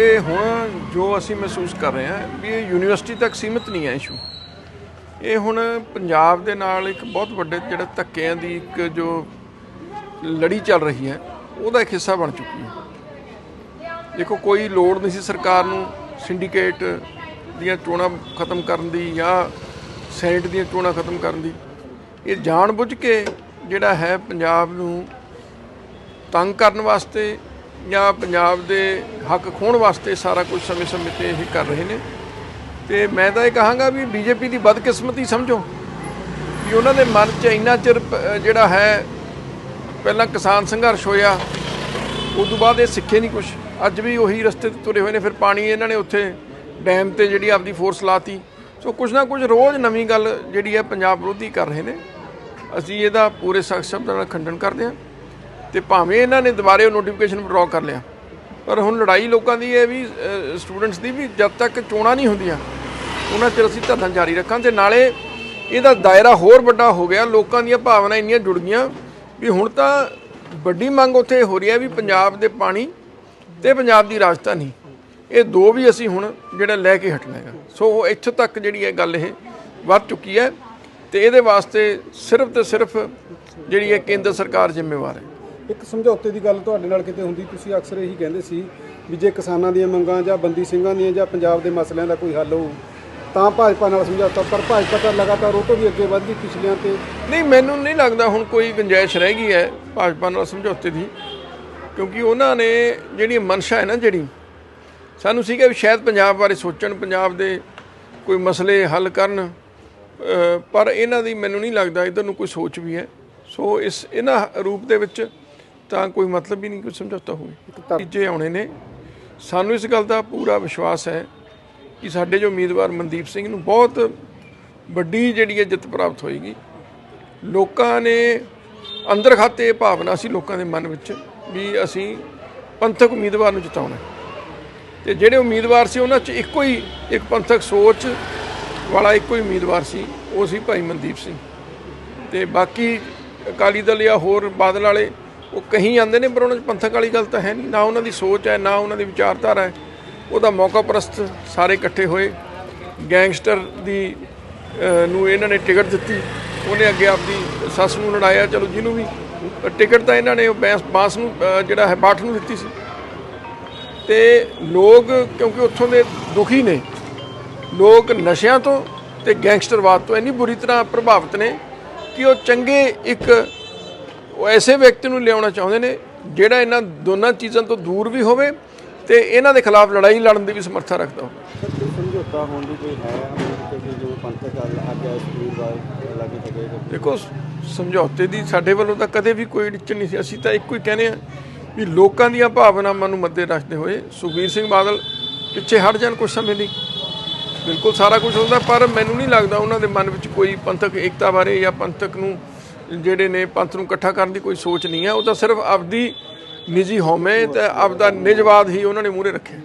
ਇਹ ਹੁਣ ਜੋ ਅਸੀਂ ਮਹਿਸੂਸ ਕਰ ਰਹੇ ਹਾਂ ਵੀ ਇਹ ਯੂਨੀਵਰਸਿਟੀ ਤੱਕ ਸੀਮਿਤ ਨਹੀਂ ਹੈ ਇਸ਼ੂ। ਇਹ ਹੁਣ ਪੰਜਾਬ ਦੇ ਨਾਲ ਇੱਕ ਬਹੁਤ ਵੱਡੇ ਜਿਹੜਾ ਧੱਕਿਆਂ ਦੀ ਇੱਕ ਜੋ ਲੜੀ ਚੱਲ ਰਹੀ ਹੈ, ਉਹਦਾ ਇੱਕ ਹਿੱਸਾ ਬਣ ਚੁੱਕੀ ਹੈ। ਦੇਖੋ, ਕੋਈ ਲੋੜ ਨਹੀਂ ਸੀ ਸਰਕਾਰ ਨੂੰ ਸਿੰਡੀਕੇਟ ਦੀਆਂ ਚੋਣਾਂ ਖਤਮ ਕਰਨ ਦੀ ਜਾਂ ਸੈਨੇਟ ਦੀਆਂ ਚੋਣਾਂ ਖਤਮ ਕਰਨ ਦੀ। ਇਹ ਜਾਣਬੁੱਝ ਕੇ ਜਿਹੜਾ ਹੈ ਪੰਜਾਬ ਨੂੰ ਤੰਗ ਕਰਨ ਵਾਸਤੇ ਜਾਂ ਪੰਜਾਬ ਦੇ ਹੱਕ ਖੋਣ ਵਾਸਤੇ ਸਾਰਾ ਕੁਝ ਸਮੇਂ-ਸਮੇਂ ਤੇ ਇਹ ਕਰ ਰਹੇ ਨੇ। ਤੇ ਮੈਂ ਤਾਂ ਇਹ ਕਹਾਂਗਾ ਵੀ ਬੀਜੇਪੀ ਦੀ ਬਦਕਿਸਮਤੀ ਸਮਝੋ, ਵੀ ਉਹਨਾਂ ਦੇ ਮਨ 'ਚ ਇੰਨਾ ਚਿਰ ਜਿਹੜਾ ਹੈ, ਪਹਿਲਾਂ ਕਿਸਾਨ ਸੰਘਰਸ਼ ਹੋਇਆ ਉਸ ਤੋਂ ਬਾਅਦ ਇਹ ਸਿੱਖੇ ਨਹੀਂ ਕੁਝ ਅੱਜ ਵੀ ਉਹੀ ਰਸਤੇ ਤੇ ਤੁਰੇ ਹੋਏ ਨੇ, ਫਿਰ ਪਾਣੀ ਇਹਨਾਂ ਨੇ ਉੱਥੇ ਡੈਮ ਤੇ ਜਿਹੜੀ ਆਪਦੀ ਫੋਰਸ ਲਾਤੀ। ਸੋ ਕੁਝ ਨਾ ਕੁਝ ਰੋਜ਼ ਨਵੀਂ ਗੱਲ ਜਿਹੜੀ ਹੈ, ਪੰਜਾਬ ਵਿਰੋਧੀ ਕਰ ਰਹੇ ਨੇ। ਅਸੀਂ ਇਹਦਾ ਪੂਰੇ ਸਖਤ ਸ਼ਬਦਾਂ ਨਾਲ ਖੰਡਨ ਕਰਦੇ ਹਾਂ। ਤੇ ਭਾਵੇਂ ਇਹਨਾਂ ਨੇ ਦੁਬਾਰੇ ਉਹ ਨੋਟੀਫਿਕੇਸ਼ਨ ਵਿਡਰਾਅ ਕਰ ਲਿਆ। ਪਰ ਹੁਣ ਲੜਾਈ ਲੋਕਾਂ ਦੀ ਹੈ ਵੀ ਸਟੂਡੈਂਟਸ ਦੀ ਵੀ ਜਦ ਤੱਕ ਚੋਣਾਂ ਨਹੀਂ ਹੁੰਦੀਆਂ, ਉਹਨਾਂ ਚਿਰ ਅਸੀਂ ਧਰਨਾ ਜਾਰੀ ਰੱਖਾਂ ਤੇ ਨਾਲੇ ਇਹਦਾ ਦਾਇਰਾ ਹੋਰ ਵੱਡਾ ਹੋ ਗਿਆ, ਲੋਕਾਂ ਦੀਆਂ ਭਾਵਨਾ ਇੰਨੀਆਂ ਜੁੜ ਗਈਆਂ ਵੀ ਹੁਣ ਤਾਂ ਵੱਡੀ ਮੰਗ ਉੱਥੇ ਹੋ ਰਹੀ ਹੈ ਵੀ ਪੰਜਾਬ ਦੇ ਪਾਣੀ ਤੇ ਪੰਜਾਬ ਦੀ ਰਾਜਧਾਨੀ, ਇਹ ਦੋ ਵੀ ਅਸੀਂ ਹੁਣ ਜਿਹੜਾ ਲੈ ਕੇ ਹਟਣਾ ਹੈਗਾ। ਸੋ ਇੱਥੋਂ ਤੱਕ ਜਿਹੜੀ ਹੈ ਗੱਲ ਇਹ ਵੱਧ ਚੁੱਕੀ ਹੈ ਤੇ ਇਹਦੇ ਵਾਸਤੇ ਸਿਰਫ ਤੇ ਸਿਰਫ ਜਿਹੜੀ ਹੈ ਕੇਂਦਰ ਸਰਕਾਰ ਜ਼ਿੰਮੇਵਾਰ ਹੈ। ਇੱਕ ਸਮਝੌਤੇ ਦੀ ਗੱਲ ਤੁਹਾਡੇ ਨਾਲ ਕਿਤੇ ਹੁੰਦੀ, ਤੁਸੀਂ ਅਕਸਰ ਇਹੀ ਕਹਿੰਦੇ ਸੀ ਵੀ ਜੇ ਕਿਸਾਨਾਂ ਦੀਆਂ ਮੰਗਾਂ ਜਾਂ ਬੰਦੀ ਸਿੰਘਾਂ ਦੀਆਂ ਜਾਂ ਪੰਜਾਬ ਦੇ ਮਸਲਿਆਂ ਦਾ ਕੋਈ ਹੱਲ ਹੋਊ, ਤਾਂ ਭਾਜਪਾ ਨਾਲ ਸਮਝੌਤਾ, ਪਰ ਭਾਜਪਾ ਤਾਂ ਲਗਾਤਾਰ ਉਹ ਤੋਂ ਵੀ ਅੱਗੇ ਵੱਧਦੀ ਪਿਛਲਿਆਂ ਤੇ। ਨਹੀਂ, ਮੈਨੂੰ ਨਹੀਂ ਲੱਗਦਾ ਹੁਣ ਕੋਈ ਗੁੰਜਾਇਸ਼ ਰਹਿ ਗਈ ਹੈ ਭਾਜਪਾ ਨਾਲ ਸਮਝੌਤੇ ਦੀ, ਕਿਉਂਕਿ ਉਹਨਾਂ ਨੇ ਜਿਹੜੀ ਮਨਸ਼ਾ ਹੈ ਨਾ ਜਿਹੜੀ, ਸਾਨੂੰ ਸੀਗਾ ਵੀ ਸ਼ਾਇਦ ਪੰਜਾਬ ਬਾਰੇ ਸੋਚਣ, ਪੰਜਾਬ ਦੇ ਕੋਈ ਮਸਲੇ ਹੱਲ ਕਰਨ ਪਰ ਇਹਨਾਂ ਦੀ ਮੈਨੂੰ ਨਹੀਂ ਲੱਗਦਾ ਇਧਰ ਨੂੰ ਕੋਈ ਸੋਚ ਵੀ ਹੈ। ਸੋ ਇਸ, ਇਹਨਾਂ ਰੂਪ ਦੇ ਵਿੱਚ ਤਾਂ ਕੋਈ ਮਤਲਬ ਹੀ ਨਹੀਂ ਕੋਈ ਸਮਝੌਤਾ ਹੋਵੇ। ਨਤੀਜੇ ਆਉਣੇ ਨੇ। ਸਾਨੂੰ ਇਸ ਗੱਲ ਦਾ ਪੂਰਾ ਵਿਸ਼ਵਾਸ ਹੈ ਕਿ ਸਾਡੇ ਜੋ ਉਮੀਦਵਾਰ ਮਨਦੀਪ ਸਿੰਘ ਨੂੰ ਬਹੁਤ ਵੱਡੀ ਜਿਹੜੀ ਹੈ ਜਿੱਤ ਪ੍ਰਾਪਤ ਹੋਏਗੀ। ਲੋਕਾਂ ਨੇ ਅੰਦਰ ਖਾਤੇ ਇਹ ਭਾਵਨਾ ਸੀ ਲੋਕਾਂ ਦੇ ਮਨ ਵਿੱਚ ਵੀ ਅਸੀਂ ਪੰਥਕ ਉਮੀਦਵਾਰ ਨੂੰ ਜਿਤਾਉਣਾ। ਤੇ ਜਿਹੜੇ ਉਮੀਦਵਾਰ ਸੀ ਉਹਨਾਂ 'ਚ ਇੱਕੋ ਹੀ ਇੱਕ ਪੰਥਕ ਸੋਚ ਵਾਲਾ ਇੱਕੋ ਹੀ ਉਮੀਦਵਾਰ ਸੀ ਉਹ ਸੀ ਭਾਈ ਮਨਦੀਪ ਸਿੰਘ। ਤੇ ਬਾਕੀ ਅਕਾਲੀ ਦਲ ਜਾਂ ਹੋਰ ਬਾਦਲ ਵਾਲੇ ਉਹ ਕਹੀਂ ਆਉਂਦੇ ਨੇ, ਪਰ ਉਹਨਾਂ 'ਚ ਪੰਥਕ ਵਾਲੀ ਗੱਲ ਤਾਂ ਹੈ ਨਹੀਂ। ਨਾ ਉਹਨਾਂ ਦੀ ਸੋਚ ਹੈ, ਨਾ ਉਹਨਾਂ ਦੀ ਵਿਚਾਰਧਾਰਾ ਹੈ। ਉਹਦਾ ਮੌਕਾ ਪ੍ਰਸਤ ਸਾਰੇ ਇਕੱਠੇ ਹੋਏ। ਗੈਂਗਸਟਰ ਦੀ ਨੂੰ ਇਹਨਾਂ ਨੇ ਟਿਕਟ ਦਿੱਤੀ। ਉਹਨੇ ਅੱਗੇ ਆਪਦੀ ਸੱਸ ਨੂੰ ਲੜਾਇਆ। ਚਲੋ, ਜਿਹਨੂੰ ਵੀ ਟਿਕਟ ਤਾਂ ਇਹਨਾਂ ਨੇ ਉਹ ਬੈਂਸ, ਬਾਂਸ ਨੂੰ ਜਿਹੜਾ ਹੈ, ਬਾਠ ਨੂੰ ਦਿੱਤੀ ਸੀ। ਤੇ ਲੋਕ, ਕਿਉਂਕਿ ਉੱਥੋਂ ਦੇ ਦੁਖੀ ਨੇ, ਲੋਕ ਨਸ਼ਿਆਂ ਤੋਂ ਤੇ ਗੈਂਗਸਟਰਵਾਦ ਤੋਂ ਇੰਨੀ ਬੁਰੀ ਤਰ੍ਹਾਂ ਪ੍ਰਭਾਵਿਤ ਨੇ ਕਿ ਉਹ ਚੰਗੇ ਇੱਕ ਉਹ ਐਸੇ ਵਿਅਕਤੀ ਨੂੰ ਲਿਆਉਣਾ ਚਾਹੁੰਦੇ ਨੇ ਜਿਹੜਾ ਇਹਨਾਂ ਦੋਨਾਂ ਚੀਜ਼ਾਂ ਤੋਂ ਦੂਰ ਵੀ ਹੋਵੇ ਤੇ ਇਹਨਾਂ ਦੇ ਖਿਲਾਫ ਲੜਾਈ ਲੜਨ ਦੀ ਵੀ ਸਮਰੱਥਾ ਰੱਖਦਾ ਹੋਵੇ। ਸਮਝੌਤਾ ਹੋਣ ਦੀ ਕੋਈ ਹੈ ਕਿ ਜੋ ਪੰਥਕ ਗਿਆ ਇਸ ਵਾਰ ਲਾਗੇ ਤੱਕ ਦੇਖੋ ਸਮਝੌਤੇ ਦੀ ਸਾਡੇ ਵੱਲੋਂ ਤਾਂ ਕਦੇ ਵੀ ਕੋਈ ਅੜਚਨ ਨਹੀਂ ਸੀ। ਅਸੀਂ ਤਾਂ ਇੱਕੋ ਹੀ ਕਹਿੰਦੇ ਆ ਵੀ ਲੋਕਾਂ ਦੀਆਂ ਭਾਵਨਾਵਾਂ ਨੂੰ ਮੱਦੇ ਰੱਖਦੇ ਹੋਏ ਸੁਖਬੀਰ ਸਿੰਘ ਬਾਦਲ ਪਿੱਛੇ ਹਟ ਜਾਣ ਕੁਝ ਸਮੇਂ ਲਈ। ਬਿਲਕੁਲ ਸਾਰਾ ਕੁਝ ਹੁੰਦਾ ਪਰ ਮੈਨੂੰ ਨਹੀਂ ਲੱਗਦਾ ਉਹਨਾਂ ਦੇ ਮਨ ਵਿੱਚ ਕੋਈ ਪੰਥਕ ਏਕਤਾ ਬਾਰੇ ਜਾਂ ਪੰਥਕ ਨੂੰ ਜਿਹੜੇ ਨੇ ਪੰਥ ਨੂੰ ਇਕੱਠਾ ਕਰਨ ਦੀ ਕੋਈ ਸੋਚ ਨਹੀਂ ਹੈ, ਉਹ ਤਾਂ ਸਿਰਫ ਆਪਦੀ ਨਿੱਜੀ ਹਉਮੈ ਤੇ ਆਪਦਾ ਨਿਜਵਾਦ ਹੀ ਉਹਨਾਂ ਨੇ ਮੂਹਰੇ ਰੱਖਿਆ।